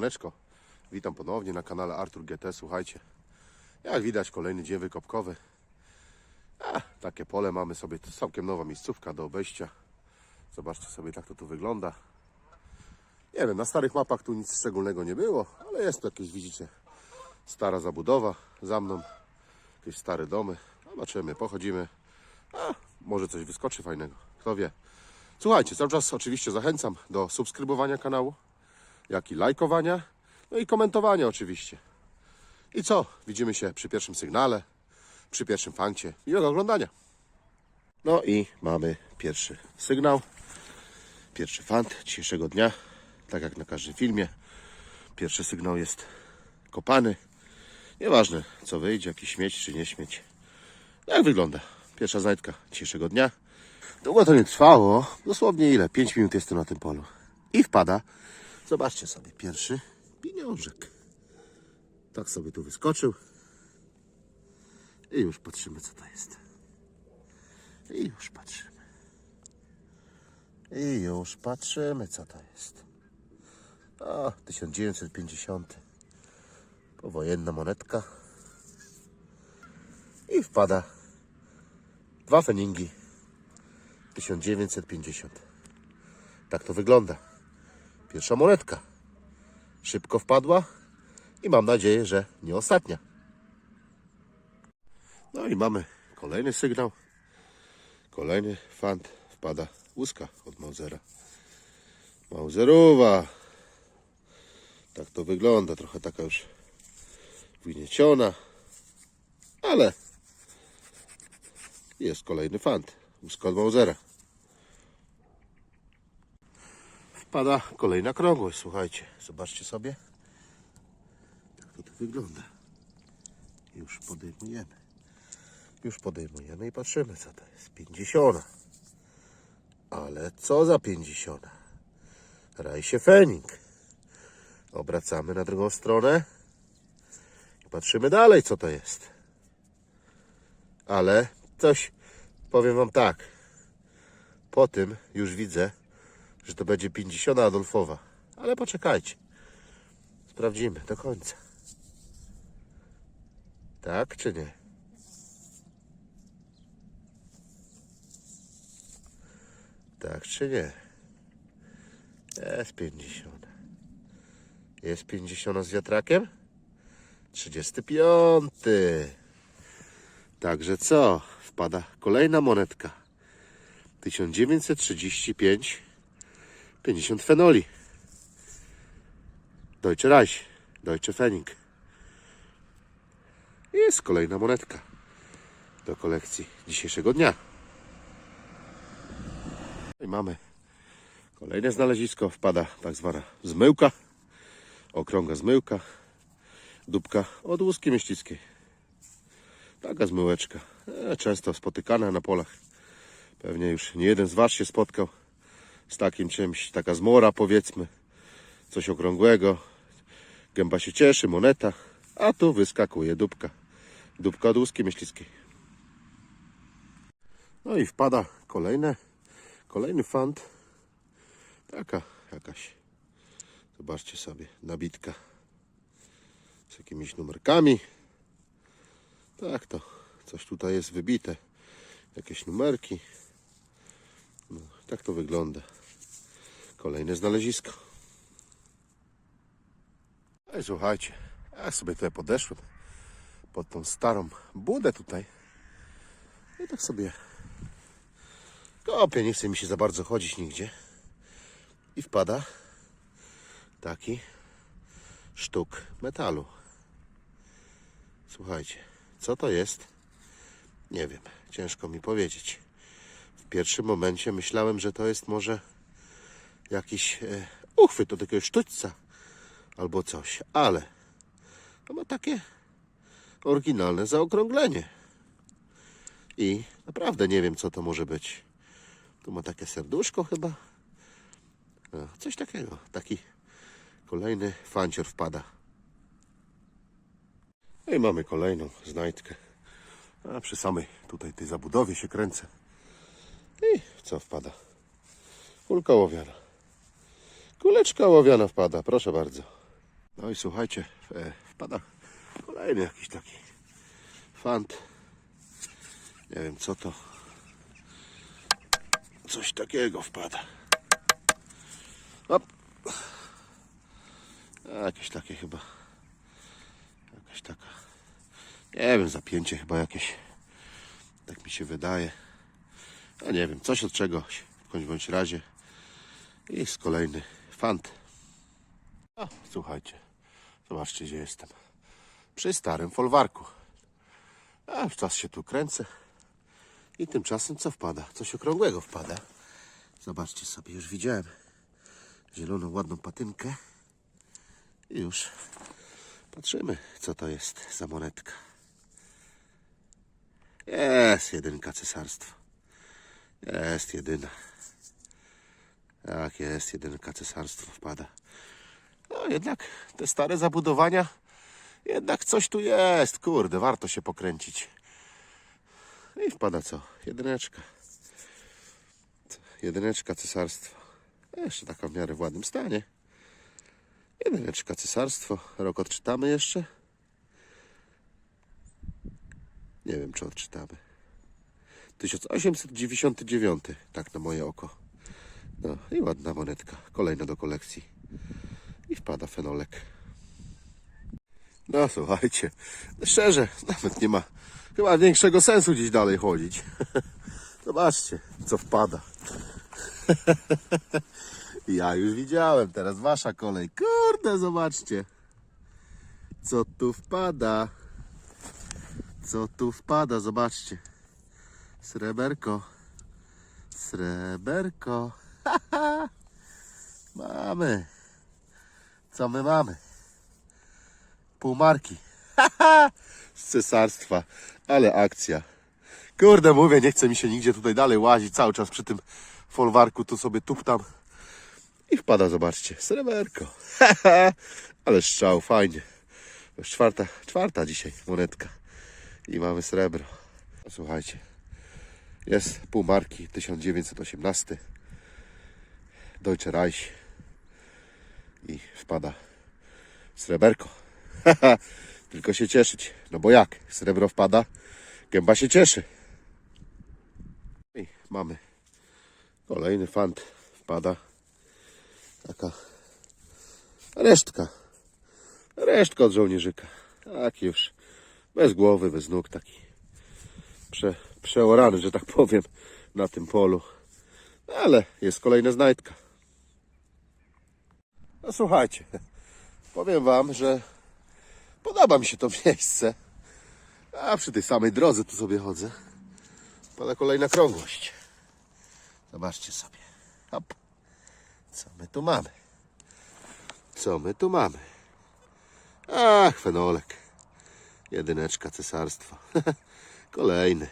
Siemaneczko, witam ponownie na kanale Artur GT. Słuchajcie, jak widać kolejny dzień wykopkowy. A, takie pole mamy sobie, to całkiem nowa miejscówka do obejścia. Zobaczcie sobie, jak to tu wygląda. Nie wiem, na starych mapach tu nic szczególnego nie było, ale jest tu jakieś, widzicie, stara zabudowa za mną. Jakieś stare domy. Zobaczymy, pochodzimy. A, może coś wyskoczy fajnego, kto wie. Słuchajcie, cały czas oczywiście zachęcam do subskrybowania kanału, jak i lajkowania, no i komentowania oczywiście. I co? Widzimy się przy pierwszym sygnale, przy pierwszym fancie. Miłego oglądania. No i mamy pierwszy sygnał, pierwszy fant dzisiejszego dnia. Tak jak na każdym filmie, pierwszy sygnał jest kopany. Nieważne co wyjdzie, jakiś śmieć czy nie śmieć. Jak wygląda pierwsza znajdka dzisiejszego dnia? Długo to nie trwało, dosłownie ile? 5 minut jestem na tym polu. I wpada, zobaczcie sobie, pierwszy pieniążek. Tak sobie tu wyskoczył. I już patrzymy, co to jest. I już patrzymy. I już patrzymy, co to jest. O, 1950. Powojenna monetka. I wpada dwa feningi 1950. Tak to wygląda. Pierwsza monetka. Szybko wpadła i mam nadzieję, że nie ostatnia. No i mamy kolejny sygnał. Kolejny fant wpada łuska od Mausera. Mauserowa. Tak to wygląda. Trochę taka już wgnieciona. Ale jest kolejny fant. Łuska od Mausera. Wpada kolejna krągłość, słuchajcie. Zobaczcie sobie. Jak to tu wygląda. Już podejmujemy. Już podejmujemy i patrzymy, co to jest. 50. Ale co za 50? Raj się fening. Obracamy na drugą stronę i patrzymy dalej, co to jest. Ale coś, powiem Wam tak. Po tym już widzę, że to będzie 50 Adolfowa. Ale poczekajcie. Sprawdzimy do końca. Tak czy nie? Tak czy nie? Jest 50. Jest 50 z wiatrakiem? 35. Także co? Wpada kolejna monetka. 1935. 50 fenoli. Deutsche Reich. Deutsche Pfennig. Jest kolejna monetka do kolekcji dzisiejszego dnia. I mamy kolejne znalezisko. Wpada tak zwana zmyłka. Okrągła zmyłka. Dubka od łuski myślickiej. Taka zmyłeczka. E, często spotykana na polach. Pewnie już nie jeden z Was się spotkał z takim czymś. Taka zmora powiedzmy. Coś okrągłego. Gęba się cieszy, moneta. A tu wyskakuje dubka. Dubka od łuski. No i wpada kolejne, kolejny fant. Taka jakaś. Zobaczcie sobie, nabitka. Z jakimiś numerkami. Tak to, coś tutaj jest wybite. Jakieś numerki. No, tak to wygląda. Kolejne znalezisko. I słuchajcie, ja sobie tutaj podeszłem pod tą starą budę tutaj. I tak sobie kopię, nie chce mi się za bardzo chodzić nigdzie. I wpada taki sztuk metalu. Słuchajcie, co to jest? Nie wiem, ciężko mi powiedzieć. W pierwszym momencie myślałem, że to jest może jakiś e, uchwyt od jakiegoś sztućca albo coś, ale to ma takie oryginalne zaokrąglenie. I naprawdę nie wiem, co to może być. Tu ma takie serduszko chyba. No, coś takiego. Taki kolejny fancior wpada. No i mamy kolejną znajdkę. A przy samej tutaj tej zabudowie się kręcę. I co wpada? Kulka łowiana. Kuleczka łowiana wpada, proszę bardzo. No i słuchajcie, e, wpada kolejny jakiś taki fant. Nie wiem co to. Coś takiego wpada. Hop. Jakieś takie chyba. Jakaś taka. Nie wiem, zapięcie chyba jakieś. Tak mi się wydaje. Ja nie wiem, coś od czegoś. W bądź bądź razie. I jest kolejny fant. Słuchajcie. Zobaczcie, gdzie jestem. Przy starym folwarku. A w czas się tu kręcę. I tymczasem co wpada? Coś okrągłego wpada. Zobaczcie sobie, już widziałem zieloną, ładną patynkę. I już patrzymy, co to jest za monetka. Jest jedynka cesarstwo. Jest jedyna. Tak, jest jedynka cesarstwo wpada. No jednak te stare zabudowania, jednak coś tu jest. Kurde, warto się pokręcić. I wpada co? Jedyneczka. Jedyneczka cesarstwo. Jeszcze taka w miarę w ładnym stanie. Jedyneczka cesarstwo. Rok odczytamy jeszcze? Nie wiem, czy odczytamy. 1899, tak na moje oko. No i ładna monetka. Kolejna do kolekcji. I wpada fenolek. No słuchajcie, szczerze, nawet nie ma chyba większego sensu gdzieś dalej chodzić. Zobaczcie, co wpada. Ja już widziałem, teraz wasza kolej. Kurde, zobaczcie. Co tu wpada? Co tu wpada? Zobaczcie. Sreberko. Sreberko. mamy. Co my mamy? Półmarki. Z cesarstwa. Ale akcja. Kurde, mówię, nie chce mi się nigdzie tutaj dalej łazić. Cały czas przy tym folwarku tu sobie tuptam. I wpada, zobaczcie, sreberko. Ale strzał, fajnie. Już czwarta, czwarta dzisiaj monetka. I mamy srebro. Słuchajcie, jest pół marki 1918. Deutsche Reich. I wpada sreberko. Tylko się cieszyć. No bo jak? Srebro wpada, gęba się cieszy. I mamy kolejny fant. Wpada taka resztka. Resztka od żołnierzyka. Tak już. Bez głowy, bez nóg taki. Prze, przeorany, że tak powiem, na tym polu. Ale jest kolejna znajdka. No słuchajcie, powiem wam, że podoba mi się to miejsce. A przy tej samej drodze tu sobie chodzę. Pada kolejna krągłość. Zobaczcie sobie. Hop. Co my tu mamy? Co my tu mamy? Ach, fenolek. Jedyneczka cesarstwa. Kolejny.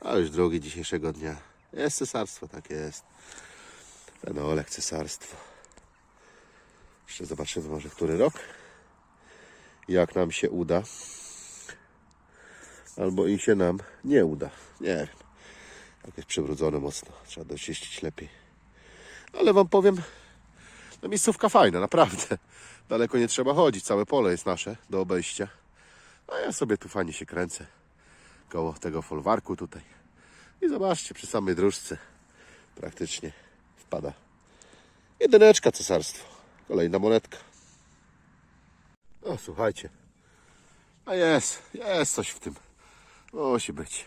A już drugi dzisiejszego dnia. Jest cesarstwo, tak jest. Fenolek, cesarstwo. Jeszcze zobaczymy może który rok. Jak nam się uda. Albo i się nam nie uda. Nie wiem. Jak jest przywrócone mocno. Trzeba doczyścić lepiej. Ale wam powiem, no miejscówka fajna, naprawdę. Daleko nie trzeba chodzić, całe pole jest nasze do obejścia. A ja sobie tu fajnie się kręcę koło tego folwarku tutaj. I zobaczcie, przy samej dróżce praktycznie wpada jedyneczka cesarstwo. Kolejna monetka. O, słuchajcie. A jest, jest coś w tym. Musi być.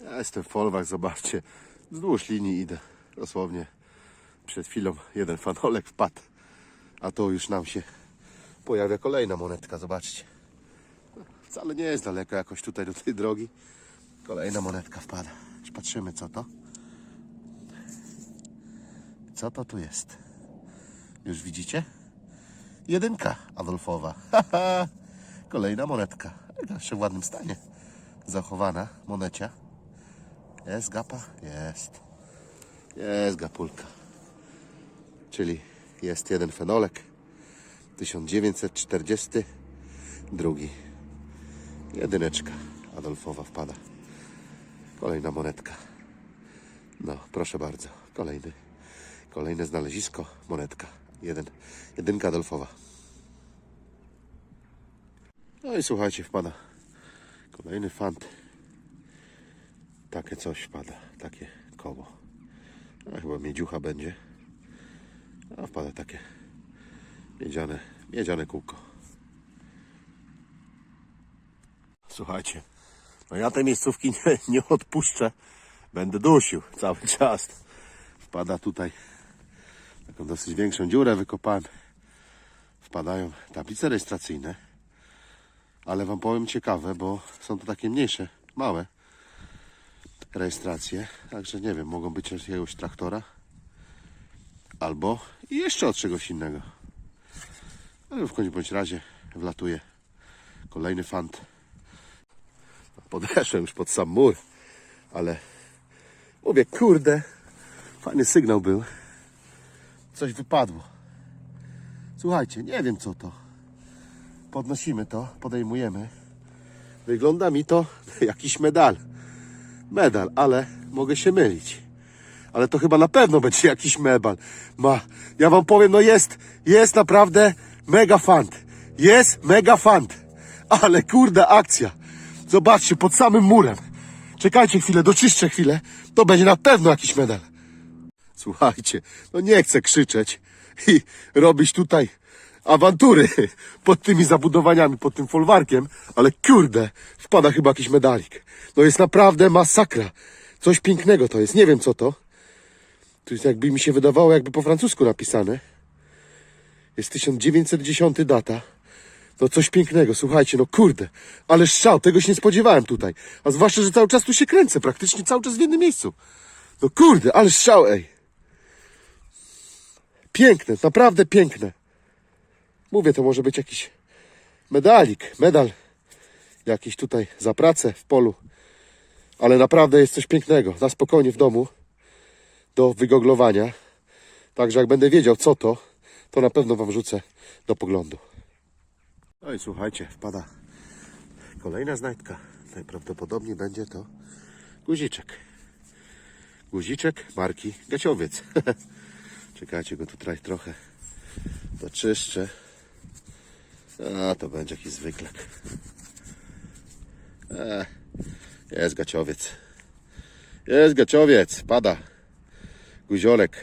Ja jestem w folwark, zobaczcie. Wzdłuż linii idę. Dosłownie przed chwilą jeden fanolek wpadł, a to już nam się pojawia kolejna monetka, zobaczcie. Wcale nie jest daleko jakoś tutaj do tej drogi. Kolejna monetka wpada. Patrzymy co to. Co to tu jest? Już widzicie? Jedynka Adolfowa. Kolejna monetka. Jeszcze w ładnym stanie. Zachowana monecia. Jest gapa? Jest. Jest gapulka. Czyli jest jeden fenolek. 1942. Jedyneczka Adolfowa wpada. Kolejna monetka. No, proszę bardzo. Kolejny. Kolejne znalezisko. Monetka. Jeden. Jedynka Adolfowa. No i słuchajcie, wpada kolejny fant. Takie coś wpada, takie koło. A chyba miedziucha będzie. A wpada takie miedziane, miedziane kółko. Słuchajcie, no ja tej miejscówki nie, nie odpuszczę. Będę dusił cały czas. Wpada tutaj taką dosyć większą dziurę wykopałem. Wpadają tablice rejestracyjne. Ale wam powiem ciekawe, bo są to takie mniejsze, małe rejestracje. Także nie wiem, mogą być od jakiegoś traktora. Albo jeszcze od czegoś innego. Ale w końcu bądź razie wlatuje kolejny fant. Podeszłem już pod sam mur, ale mówię, kurde, fajny sygnał był. Coś wypadło. Słuchajcie, nie wiem co to. Podnosimy to, podejmujemy. Wygląda mi to jakiś medal. Medal, ale mogę się mylić. Ale to chyba na pewno będzie jakiś medal. Ma, ja wam powiem, no jest, jest naprawdę mega fant. Jest mega fant. Ale kurde akcja. Zobaczcie, pod samym murem. Czekajcie chwilę, doczyszczę chwilę. To będzie na pewno jakiś medal. Słuchajcie, no nie chcę krzyczeć i robić tutaj awantury pod tymi zabudowaniami, pod tym folwarkiem, ale kurde, wpada chyba jakiś medalik. No jest naprawdę masakra. Coś pięknego to jest, nie wiem co to. To jest jakby mi się wydawało, jakby po francusku napisane. Jest 1910 data. No coś pięknego, słuchajcie, no kurde, ale strzał, tego się nie spodziewałem tutaj. A zwłaszcza, że cały czas tu się kręcę, praktycznie cały czas w jednym miejscu. No kurde, ale strzał, ej. Piękne, naprawdę piękne. Mówię, to może być jakiś medalik, medal jakiś tutaj za pracę w polu. Ale naprawdę jest coś pięknego, na spokojnie w domu, do wygoglowania. Także jak będę wiedział co to, to na pewno Wam rzucę do poglądu. No i słuchajcie, wpada kolejna znajdka. Najprawdopodobniej będzie to guziczek. Guziczek marki Gaciowiec. Czekajcie, go tutaj trochę doczyszczę. A, to będzie jakiś zwyklek. E, jest gaciowiec. Jest gaciowiec, pada. Guziolek.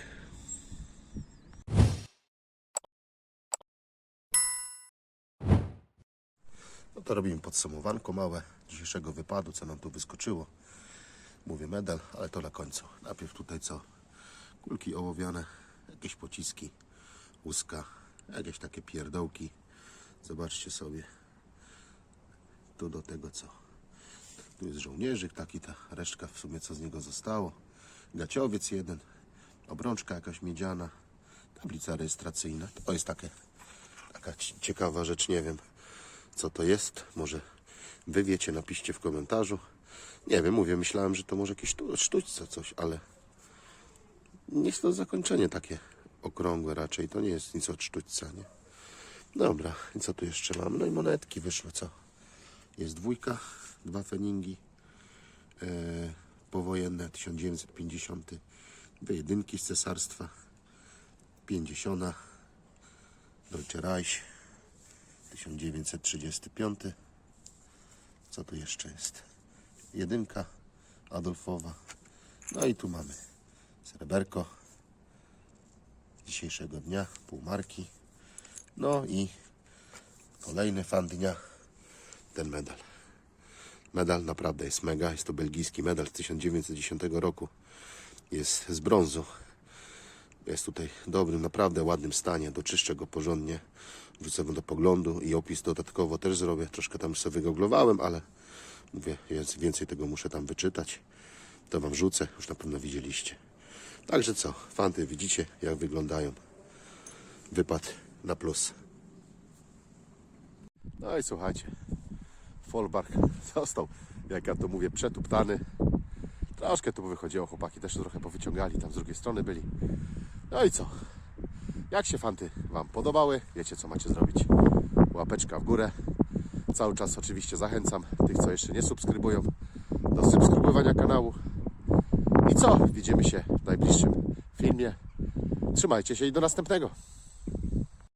No to robimy podsumowanko małe dzisiejszego wypadu, co nam tu wyskoczyło. Mówię medal, ale to na końcu. Najpierw tutaj co? Kulki ołowiane, jakieś pociski, łuska, jakieś takie pierdołki. Zobaczcie sobie. Tu do tego co? Tu jest żołnierzyk, taki ta resztka w sumie co z niego zostało. Gaciowiec jeden, obrączka jakaś miedziana, tablica rejestracyjna. To jest takie, taka ci- ciekawa rzecz, nie wiem co to jest. Może wy wiecie, napiszcie w komentarzu. Nie wiem, mówię, myślałem, że to może jakieś sztu- sztućce coś, ale jest to zakończenie takie okrągłe raczej. To nie jest nic od sztućca, nie? Dobra, co tu jeszcze mamy? No i monetki wyszły, co? Jest dwójka, dwa feningi e, powojenne, 1950. Dwie jedynki z cesarstwa, 50. Deutsche Reich, 1935. Co tu jeszcze jest? Jedynka Adolfowa. No i tu mamy sreberko dzisiejszego dnia, półmarki. No i kolejny fan dnia, ten medal. Medal naprawdę jest mega. Jest to belgijski medal z 1910 roku. Jest z brązu. Jest tutaj w dobrym, naprawdę ładnym stanie. Doczyszczę go porządnie. Wrzucę go do poglądu i opis dodatkowo też zrobię. Troszkę tam sobie wygoglowałem, ale mówię, jest, więcej tego muszę tam wyczytać. To wam rzucę, już na pewno widzieliście. Także co, fanty widzicie jak wyglądają. Wypad na plus. No i słuchajcie, Folbark został, jak ja to mówię, przetuptany. Troszkę tu wychodziło, chłopaki też trochę powyciągali, tam z drugiej strony byli. No i co? Jak się fanty Wam podobały, wiecie co macie zrobić. Łapeczka w górę. Cały czas oczywiście zachęcam tych, co jeszcze nie subskrybują, do subskrybowania kanału. I co? Widzimy się najbliższym filmie. Trzymajcie się i do następnego.